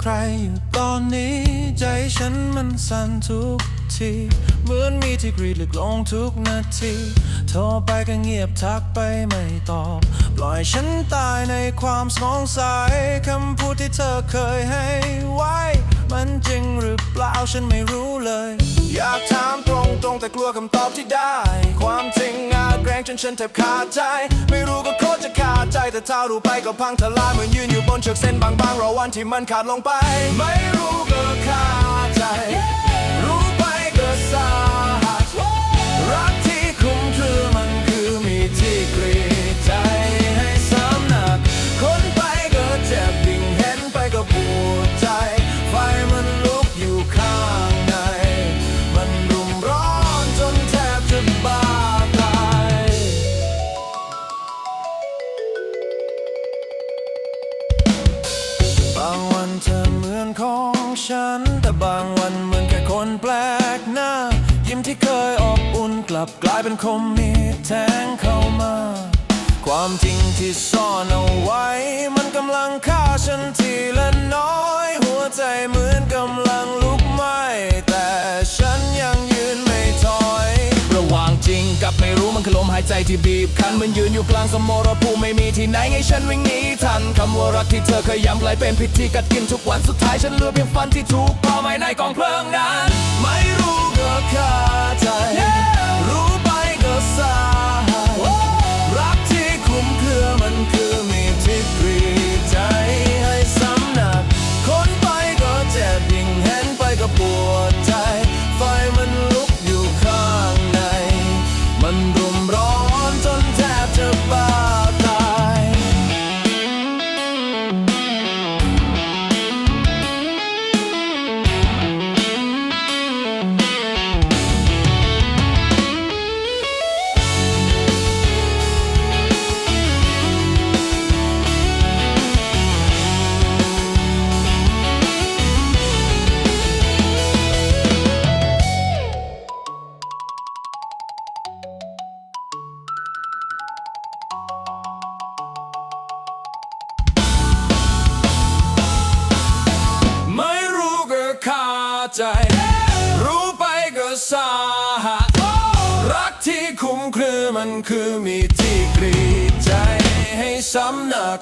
ใครอยู่ตอนนี้ ใจฉันมันสั่นทุกที เหมือนมีที่กรีดลึกลงทุกนาทีโทรไปก็เงียบทักไปไม่ตอบ ปล่อยฉันตายในความสงสัยคำพูดที่เธอเคยให้ไว้ มันจริงหรือเปล่าฉันไม่รู้เลย อยากถามตรงๆแต่กลัวคำตอบที่ได้ ความจริง งจนฉันแทบขาดใจ ไม่รู้ก็โคตรจะขาดใจ แต่เท่าดูไปก็พังทลายเหมือนยืนอยู่บนเชือกเส้นบางๆรอวันที่มันขาดลงไป ไม่รู้ก็ขาดใจ รู้ไปก็สาหัสางวันเธอเหมือนของฉัน แต่บางวันเหมือนแค่คนแปลกหน้า ยิ้มที่เคยอบอุ่นกลับกลายเป็นคมมีดแทงเข้ามา ความจริงที่ซ่อนเอาไว้ มันกำลังฆ่าฉันทีละน้อยหัวใจ จริง กับไม่รู้มันคือลมหายใจที่บีบคั้นมันยืนอยู่กลางสมรภูมิไม่มีที่ไหนให้ฉันวิ่งหนีทันคำว่ารักที่เธอเคยย้ำกลายเป็นพิธีกัดกินทุกวันสุดท้ายฉันเหลือเพียงฝันที่ถูกเผาไหม้ในกองเพลิงนั้น ไม่รู้เกิดขาใจ ใจ รู้ไปก็สาหัสรักที่คุ้มครือมันคือมีที่กรีดใจให้สำหนัก